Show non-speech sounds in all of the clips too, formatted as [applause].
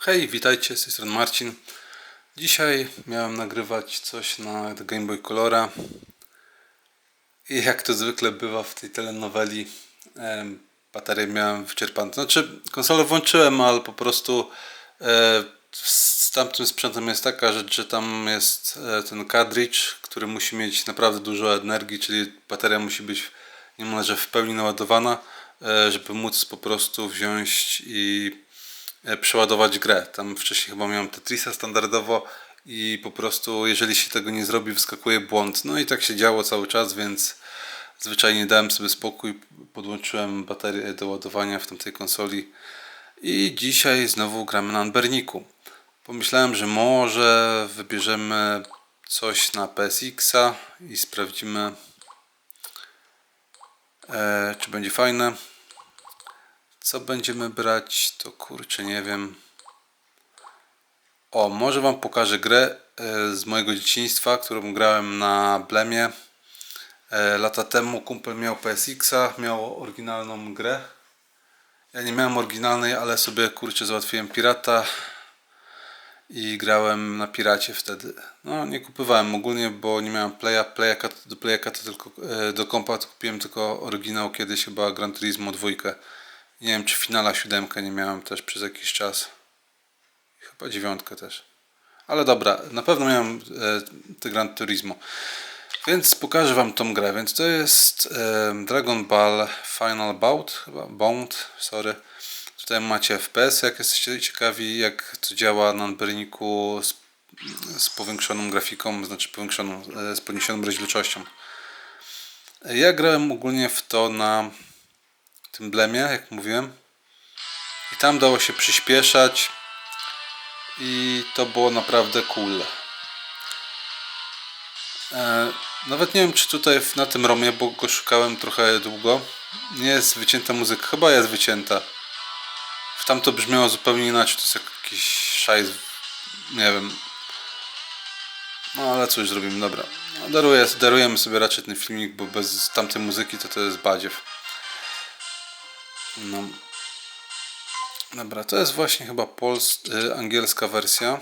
Hej, witajcie, z tej strony Marcin. Dzisiaj miałem nagrywać coś na Game Boy Colora i jak to zwykle bywa w tej telenoweli, em, baterię miałem wyczerpaną. Znaczy, konsolę włączyłem, ale po prostu e, z tamtym sprzętem jest taka rzecz, że tam jest e, ten cartridge, który musi mieć naprawdę dużo energii, czyli bateria musi być niemalże w pełni naładowana, e, żeby móc po prostu wziąć i e, przeładować grę. Tam wcześniej chyba miałem Tetrisa standardowo i po prostu jeżeli się tego nie zrobi wyskakuje błąd. No i tak się działo cały czas, więc zwyczajnie dałem sobie spokój, podłączyłem baterię do ładowania w tamtej konsoli i dzisiaj znowu gramy na Anberniku. Pomyślałem, że może wybierzemy coś na PSX-a i sprawdzimy e, czy będzie fajne. Co będziemy brać, to kurczę nie wiem. O, może Wam pokażę grę e, z mojego dzieciństwa, którą grałem na Blemie. E, Lata temu kumpel miał PSX-a, miał oryginalną grę. Ja nie miałem oryginalnej, ale sobie kurczę załatwiłem pirata i grałem na piracie wtedy. No nie kupowałem ogólnie, bo nie miałem playa, playaka, do playaka to tylko e, do kompa kupiłem tylko oryginał kiedyś chyba Gran Turismo 2. Nie wiem czy finala 7 nie miałem też przez jakiś czas. Chyba dziewiątkę też. Ale dobra, na pewno miałem e, Gran Turismo. Więc pokażę Wam tą grę. Więc to jest e, Dragon Ball Final Bout, chyba Bound, sorry. Tutaj macie FPS, jak jesteście ciekawi, jak to działa na Anberniku z, z powiększoną grafiką, znaczy powiększoną, e, z podniesioną rozdzielczością. Ja grałem ogólnie w to na tym blemie, jak mówiłem. I tam dało się przyspieszać i to było naprawdę cool. E, nawet nie wiem, czy tutaj na tym romie, bo go szukałem trochę długo, nie jest wycięta muzyka. Chyba jest wycięta. W tamto brzmiało zupełnie inaczej. To jest jakiś szajs. Nie wiem. No ale cóż zrobimy, dobra. No, daruję, darujemy sobie raczej ten filmik, bo bez tamtej muzyki to to jest badziew. No. Dobra, to jest właśnie chyba pols y, angielska wersja.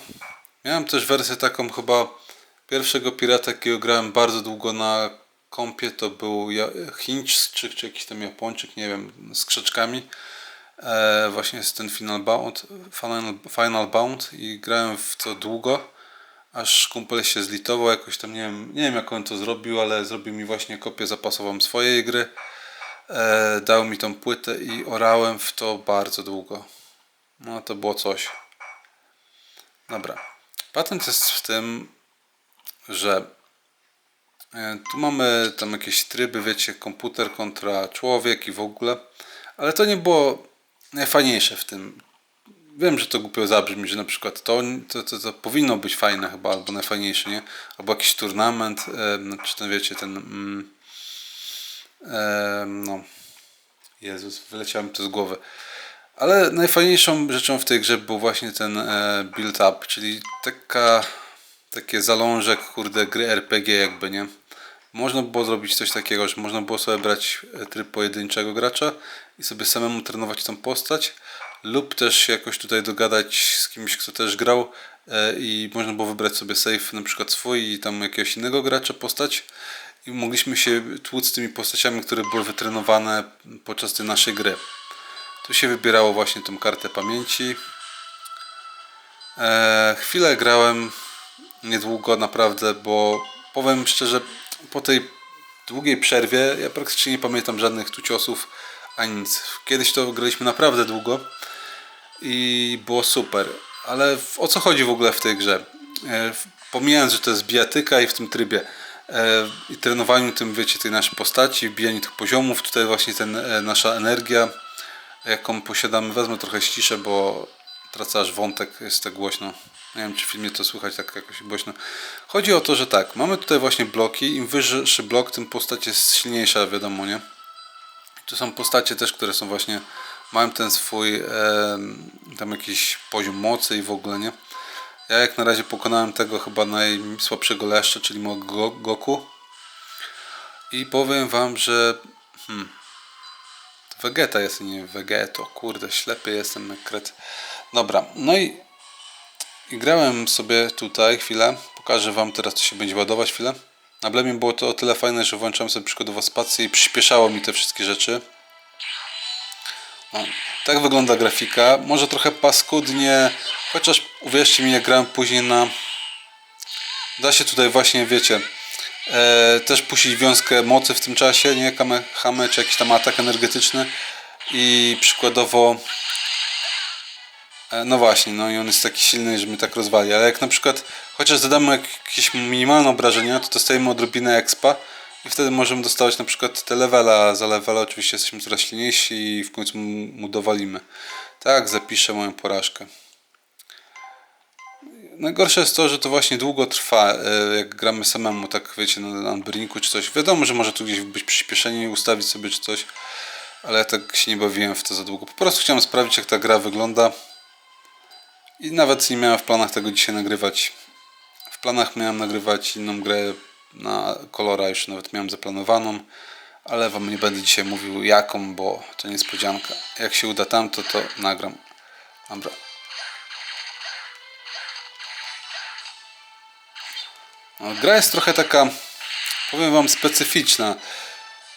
Miałem też wersję taką chyba pierwszego pirata, jakiego grałem bardzo długo na kompie, to był Hinch czy, jakiś tam Japończyk, nie wiem, z krzaczkami. E, właśnie jest ten Final Bound, Final, Final Bound i grałem w to długo, aż kumpel się zlitował jakoś tam, nie wiem, nie wiem jak on to zrobił, ale zrobił mi właśnie kopię zapasową swojej gry. E, dał mi tą płytę i orałem w to bardzo długo. No to było coś. Dobra. Patent jest w tym, że e, tu mamy tam jakieś tryby, wiecie, komputer kontra człowiek i w ogóle, ale to nie było najfajniejsze w tym. Wiem, że to głupio zabrzmi, że na przykład to, to, to, to powinno być fajne chyba, albo najfajniejsze, nie? Albo jakiś turnament, e, no, czy ten wiecie, ten mm, no Jezus, wyleciałem to z głowy. Ale najfajniejszą rzeczą w tej grze był właśnie ten e, build up, czyli taka, takie zalążek, kurde, gry RPG jakby, nie? Można było zrobić coś takiego, że można było sobie brać e, tryb pojedynczego gracza i sobie samemu trenować tą postać, lub też jakoś tutaj dogadać z kimś, kto też grał e, i można było wybrać sobie save na przykład swój i tam jakiegoś innego gracza postać i mogliśmy się tłuc z tymi postaciami, które były wytrenowane podczas tej naszej gry. Tu się wybierało właśnie tą kartę pamięci. E, chwilę grałem, niedługo naprawdę, bo powiem szczerze, po tej długiej przerwie ja praktycznie nie pamiętam żadnych tu ciosów ani nic. Kiedyś to graliśmy naprawdę długo i było super. Ale o co chodzi w ogóle w tej grze? E, pomijając, że to jest bijatyka i w tym trybie i trenowaniu tym, wiecie, tej naszej postaci, wbijaniu tych poziomów, tutaj właśnie ten, e, nasza energia, jaką posiadamy, wezmę trochę ściszę, bo tracę aż wątek, jest tak głośno. Nie wiem, czy w filmie to słychać tak jakoś głośno. Chodzi o to, że tak, mamy tutaj właśnie bloki, im wyższy blok, tym postać jest silniejsza, wiadomo, nie? Tu są postacie też, które są właśnie, mają ten swój em, tam jakiś poziom mocy i w ogóle, nie? Ja jak na razie pokonałem tego chyba najsłabszego leszcza, czyli mojego Go- Goku. I powiem wam, że hmm, Vegeta jest, nie Vegeto, kurde, ślepy jestem kret. Dobra, no i I grałem sobie tutaj chwilę. Pokażę Wam teraz, co się będzie ładować chwilę. Na Blemie było to o tyle fajne, że włączałem sobie przykładowo spację i przyspieszało mi te wszystkie rzeczy. Tak wygląda grafika. Może trochę paskudnie, chociaż uwierzcie mi, jak grałem później na... Da się tutaj właśnie, wiecie, e, też puścić wiązkę mocy w tym czasie, nie? Kamehame czy jakiś tam atak energetyczny i przykładowo E, No właśnie, no i on jest taki silny, że mnie tak rozwali, ale jak na przykład chociaż zadamy jak- jakieś minimalne obrażenia, to dostajemy odrobinę expa i wtedy możemy dostawać na przykład te levela, za levela oczywiście jesteśmy coraz silniejsi i w końcu mu dowalimy. Tak, zapiszę moją porażkę. Najgorsze jest to, że to właśnie długo trwa, e, jak gramy samemu, tak wiecie, na Unburniku czy coś. Wiadomo, że może tu gdzieś być przyspieszenie ustawić sobie czy coś, ale ja tak się nie bawiłem w to za długo. Po prostu chciałem sprawdzić, jak ta gra wygląda. I nawet nie miałem w planach tego dzisiaj nagrywać. W planach miałem nagrywać inną grę na kolora, już nawet miałem zaplanowaną, ale wam nie będę dzisiaj mówił jaką, bo to niespodzianka. Jak się uda tamto, to nagram. Dobra. No, gra jest trochę taka, powiem wam, specyficzna.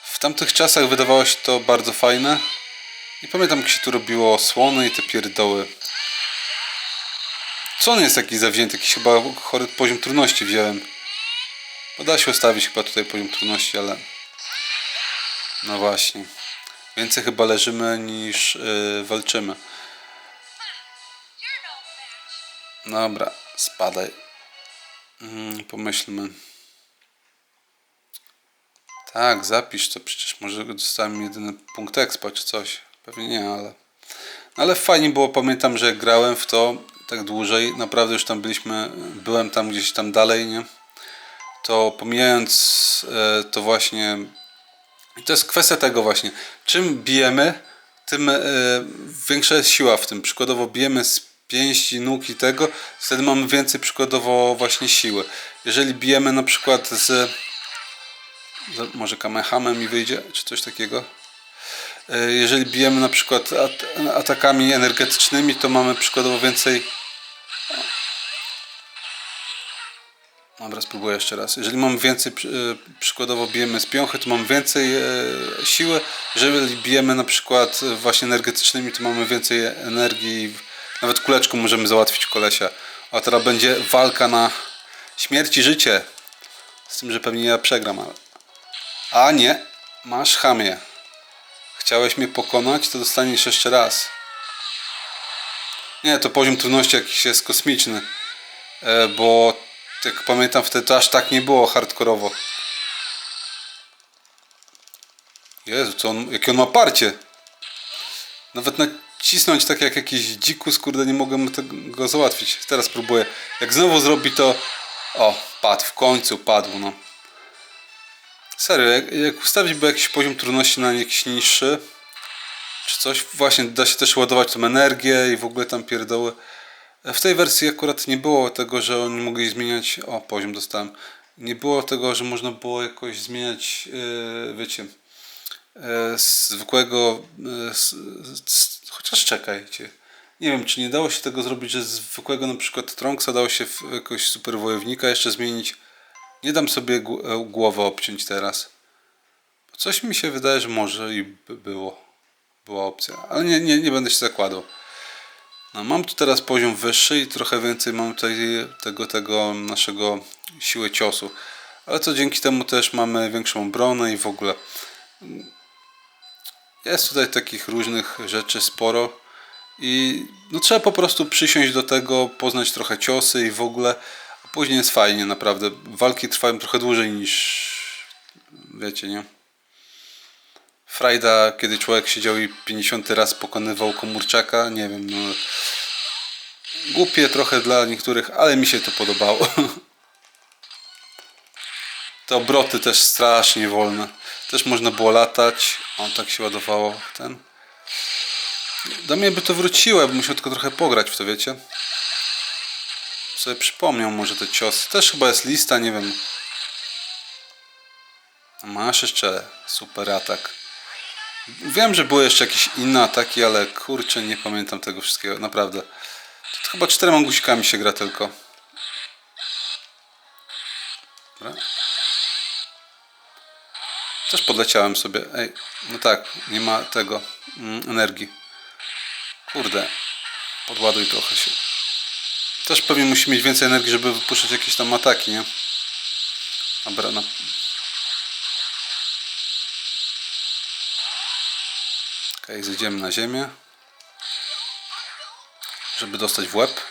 W tamtych czasach wydawało się to bardzo fajne. I pamiętam, jak się tu robiło słony i te pierdoły. Co on jest jakiś zawzięty? Jakiś chyba chory poziom trudności wziąłem. Bo da się ustawić chyba tutaj poziom trudności, ale... No właśnie. Więcej chyba leżymy niż yy, walczymy. Dobra, spadaj. Mm, pomyślmy. Tak, zapisz to, przecież może dostałem jedyny punkt expa czy coś. Pewnie nie, ale... No ale fajnie było, pamiętam, że grałem w to tak dłużej, naprawdę już tam byliśmy, byłem tam gdzieś tam dalej, nie? To pomijając e, to właśnie, i to jest kwestia tego właśnie, czym bijemy, tym e, większa jest siła w tym. Przykładowo bijemy z pięści, nóg i tego, wtedy mamy więcej przykładowo właśnie siły. Jeżeli bijemy na przykład z, może kamehamem mi wyjdzie, czy coś takiego, E, jeżeli bijemy na przykład at atakami energetycznymi, to mamy przykładowo więcej. Dobra, spróbuję jeszcze raz. Jeżeli mamy więcej, e, przykładowo bijemy z piąchy, to mamy więcej e, siły. Jeżeli bijemy na przykład właśnie energetycznymi, to mamy więcej energii. Nawet kuleczką możemy załatwić kolesia. A teraz będzie walka na śmierć i życie. Z tym, że pewnie ja przegram, ale... A nie, masz chamie. Chciałeś mnie pokonać, to dostaniesz jeszcze raz. Nie, to poziom trudności jakiś jest kosmiczny. E, bo jak pamiętam wtedy to aż tak nie było hardkorowo. Jezu, co on, jakie on ma parcie. Nawet nacisnąć tak jak jakiś dzikus, kurde, nie mogłem tego załatwić. Teraz próbuję. Jak znowu zrobi to... O, padł, w końcu padł, no. Serio, jak, jak ustawić by jakiś poziom trudności na jakiś niższy, czy coś, właśnie da się też ładować tą energię i w ogóle tam pierdoły. W tej wersji akurat nie było tego, że oni mogli zmieniać, o poziom dostałem, nie było tego, że można było jakoś zmieniać, yy, wiecie, yy, zwykłego, yy, chociaż czekajcie, nie wiem, czy nie dało się tego zrobić, że zwykłego na przykład Tronksa dało się w jakoś super wojownika jeszcze zmienić, nie dam sobie gł- głowę obciąć teraz. Coś mi się wydaje, że może i by było. Była opcja. Ale nie, nie, nie będę się zakładał. No, mam tu teraz poziom wyższy i trochę więcej mam tutaj tego, tego naszego siły ciosu. Ale to dzięki temu też mamy większą obronę i w ogóle. Jest tutaj takich różnych rzeczy sporo. I no, trzeba po prostu przysiąść do tego, poznać trochę ciosy i w ogóle. A później jest fajnie, naprawdę. Walki trwają trochę dłużej niż wiecie, nie? Frajda, kiedy człowiek siedział i 50 raz pokonywał komórczaka, nie wiem, no. Głupie trochę dla niektórych, ale mi się to podobało. [laughs] Te obroty też strasznie wolne. Też można było latać. On tak się ładowało ten. Do mnie by to wróciło, ja bym musiał tylko trochę pograć w to, wiecie? Sobie przypomniał może te ciosy. Też chyba jest lista, nie wiem. Masz jeszcze super atak. Wiem, że były jeszcze jakieś inne ataki, ale kurczę, nie pamiętam tego wszystkiego, naprawdę. To chyba czterema guzikami się gra tylko. Dobra. Też podleciałem sobie. Ej, no tak, nie ma tego mm, energii. Kurde, podładuj trochę się. Też pewnie musi mieć więcej energii, żeby wypuszczać jakieś tam ataki, nie? Dobra, no. Zejdziemy na ziemię. Żeby dostać w łeb.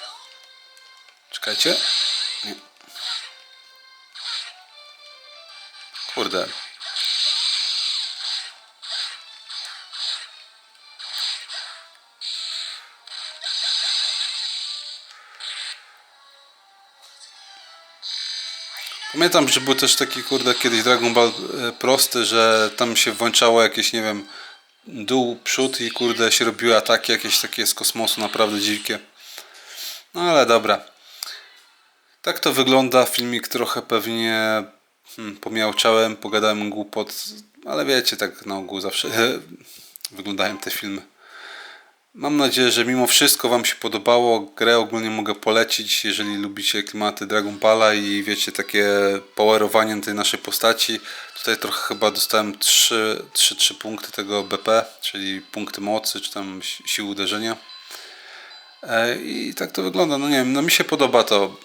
Czekajcie. Nie. Kurde. Pamiętam, że był też taki kurde kiedyś Dragon Ball e, prosty, że tam się włączało jakieś, nie wiem, dół, przód i kurde się robiły ataki jakieś takie z kosmosu, naprawdę dziwkie. No ale dobra. Tak to wygląda. Filmik trochę pewnie hmm, pomiałczałem, pogadałem głupot, ale wiecie, tak na ogół zawsze [laughs] wyglądają te filmy. Mam nadzieję, że mimo wszystko Wam się podobało. Grę ogólnie mogę polecić, jeżeli lubicie klimaty Dragon Balla i wiecie, takie powerowanie tej naszej postaci. Tutaj trochę chyba dostałem 3, 3, 3 punkty tego BP, czyli punkty mocy, czy tam si- sił uderzenia. E, I tak to wygląda. No nie wiem, no mi się podoba to.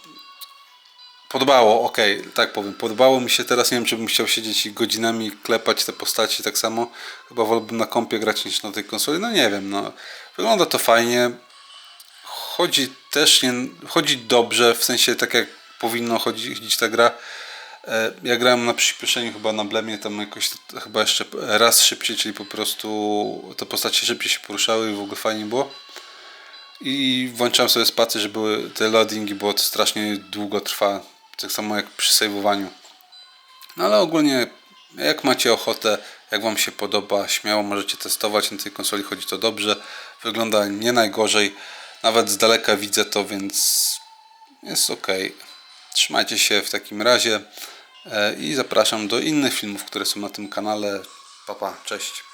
Podobało, okej, tak powiem. Podobało mi się teraz, nie wiem czy bym chciał siedzieć i godzinami klepać te postaci tak samo. Chyba wolałbym na kompie grać niż na tej konsoli. No nie wiem, no. Wygląda to fajnie. Chodzi też nie, chodzi dobrze, w sensie tak jak powinno chodzić, ta gra. E, Ja grałem na przyspieszeniu chyba na blemie, tam jakoś chyba jeszcze raz szybciej, czyli po prostu te postacie szybciej się poruszały i w ogóle fajnie było. I włączałem sobie spację, żeby te loadingi, bo to strasznie długo trwa. Tak samo jak przy save'owaniu. No ale ogólnie, jak macie ochotę, jak Wam się podoba, śmiało możecie testować. Na tej konsoli chodzi to dobrze. Wygląda nie najgorzej. Nawet z daleka widzę to, więc jest ok. Trzymajcie się w takim razie e, i zapraszam do innych filmów, które są na tym kanale. Papa, cześć.